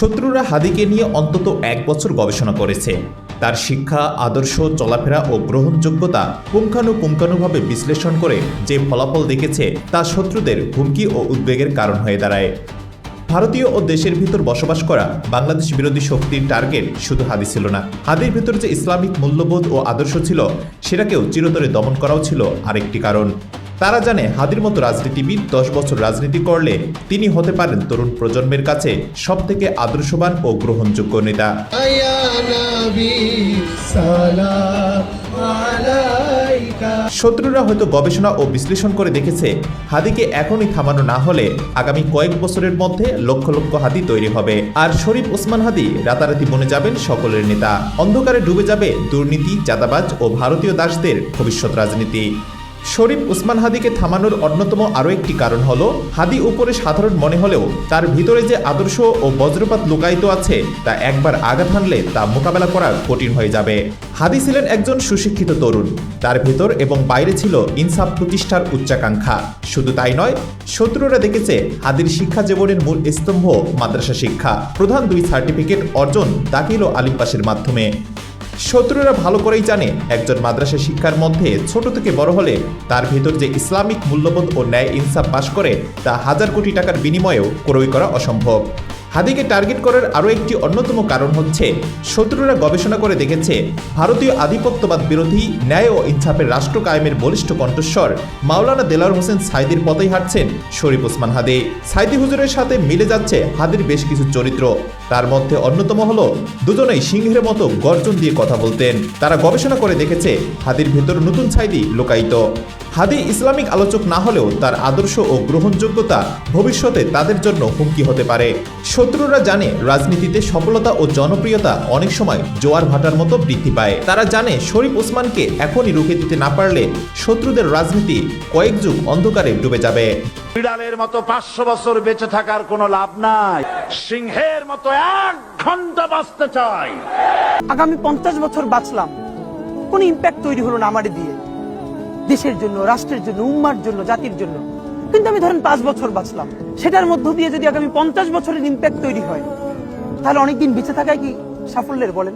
শত্রুরা হাদিকে নিয়ে অন্তত এক বছর গবেষণা করেছে। তার শিক্ষা, আদর্শ, চলাফেরা ও গ্রহণযোগ্যতা পুঙ্খানুপুঙ্খানুভাবে বিশ্লেষণ করে যে ফলাফল দেখেছে তা শত্রুদের হুমকি ও উদ্বেগের কারণ হয়ে দাঁড়ায়। ভারতীয় ও দেশের ভিতর বসবাস করা বাংলাদেশ বিরোধী শক্তির টার্গেট শুধু হাদি ছিল না। হাদির ভিতর যে ইসলামিক মূল্যবোধ ও আদর্শ ছিল, সেটাকেও চিরতরে দমন করাও ছিল আরেকটি কারণ। তারা জানে হাদির মতো রাজনীতিবিদ দশ বছর রাজনীতি করলে তিনি হতে পারেন তরুণ প্রজন্মের কাছে সব থেকে আদর্শবান ও গ্রহণযোগ্য নেতা। শত্রুরা হয়তো গবেষণা ও বিশ্লেষণ করে দেখেছে, হাদিকে এখনই থামানো না হলে আগামী কয়েক বছরের মধ্যে লক্ষ লক্ষ হাদি তৈরি হবে। আর শরীফ ওসমান হাদি রাতারাতি বনে যাবেন সকলের নেতা। অন্ধকারে ডুবে যাবে দুর্নীতি, চাঁদাবাজ ও ভারতীয় দাসদের ভবিষ্যৎ রাজনীতি। শরীফ উসমান হাদিকে থামানোর অন্যতম আরও একটি কারণ হলো, হাদি উপরে সাধারণ মনে হলেও তার ভিতরে যে আদর্শ ও বজ্রপাত লুকায়িত আছে, তা একবার আঘাত হানলে তা মোকাবেলা করা কঠিন হয়ে যাবে। হাদি ছিলেন একজন সুশিক্ষিত তরুণ। তার ভেতর এবং বাইরে ছিল ইনসাফ প্রতিষ্ঠার উচ্চাকাঙ্ক্ষা। শুধু তাই নয়, শত্রুরা দেখেছে হাদির শিক্ষা জীবনের মূল স্তম্ভ মাদ্রাসা শিক্ষা। প্রধান দুই সার্টিফিকেট অর্জন দাখিল ও আলিম পাসের মাধ্যমে। শত্রুরা ভালো করেই জানে একজন মাদ্রাসা শিক্ষার মধ্যে ছোট থেকে বড় হলে তার ভেতর যে ইসলামিক মূল্যবোধ ও ন্যায় ইনসাফ পাশ করে তা হাজার কোটি টাকার বিনিময়েও ক্রয় করা অসম্ভব। হাদিকে টার্গেট করার আরও একটি অন্যতম কারণ হচ্ছে, শত্রুরা গবেষণা করে দেখেছে, ভারতীয় আধিপত্যবাদ বিরোধী, ন্যায় ও ইনসাফের রাষ্ট্র কায়েমের বলিষ্ঠ কণ্ঠস্বর মাওলানা দেলার হোসেন সাইদির পথেই হাঁটছেন শরীফ ওসমান হাদি। সাইদি হুজুরের সাথে মিলে যাচ্ছে হাদির বেশ কিছু চরিত্র। তার মধ্যে অন্যতম হলো দুজনেই সিংহের মতো গর্জন দিয়ে কথা বলতেন। তারা গবেষণা করে দেখেছে হাদির ভেতর নতুন ছাইদি লুকায়িত। হাদি ইসলামিক আলোচক না হলেও তার আদর্শ ও গ্রহণযোগ্যতা ভবিষ্যতে তাদের জন্য হুমকি হতে পারে। শত্রুরা জানে রাজনীতিতে সফলতা ও জনপ্রিয়তা অনেক সময় জোয়ার ভাটার মতো বৃদ্ধি পায়। তারা জানে শরীফ ওসমানকে এখনই রুখে দিতে না পারলে শত্রুদের রাজনীতি কয়েক যুগ অন্ধকারে ডুবে যাবে। বিড়ালের মতো পাঁচশো বছর বেঁচে থাকার কোনো লাভ নাই। সিংহের মতো এক ঘণ্টা বাঁচতে চাই। আগামী পঞ্চাশ বছর বাঁচলাম। কোনো ইম্প্যাক্ট তৈরি হলো না আমার দিয়ে। দেশের জন্য, রাষ্ট্রের জন্য, উম্মার জন্য, জাতির জন্য। কিন্তু আমি ধরেন পাঁচ বছর বাঁচলাম। সেটার মধ্য দিয়ে যদি আগামী পঞ্চাশ বছরের ইম্প্যাক্ট তৈরি হয়, তাহলে অনেকদিন বেঁচে থাকায় কি সাফল্যের বলেন?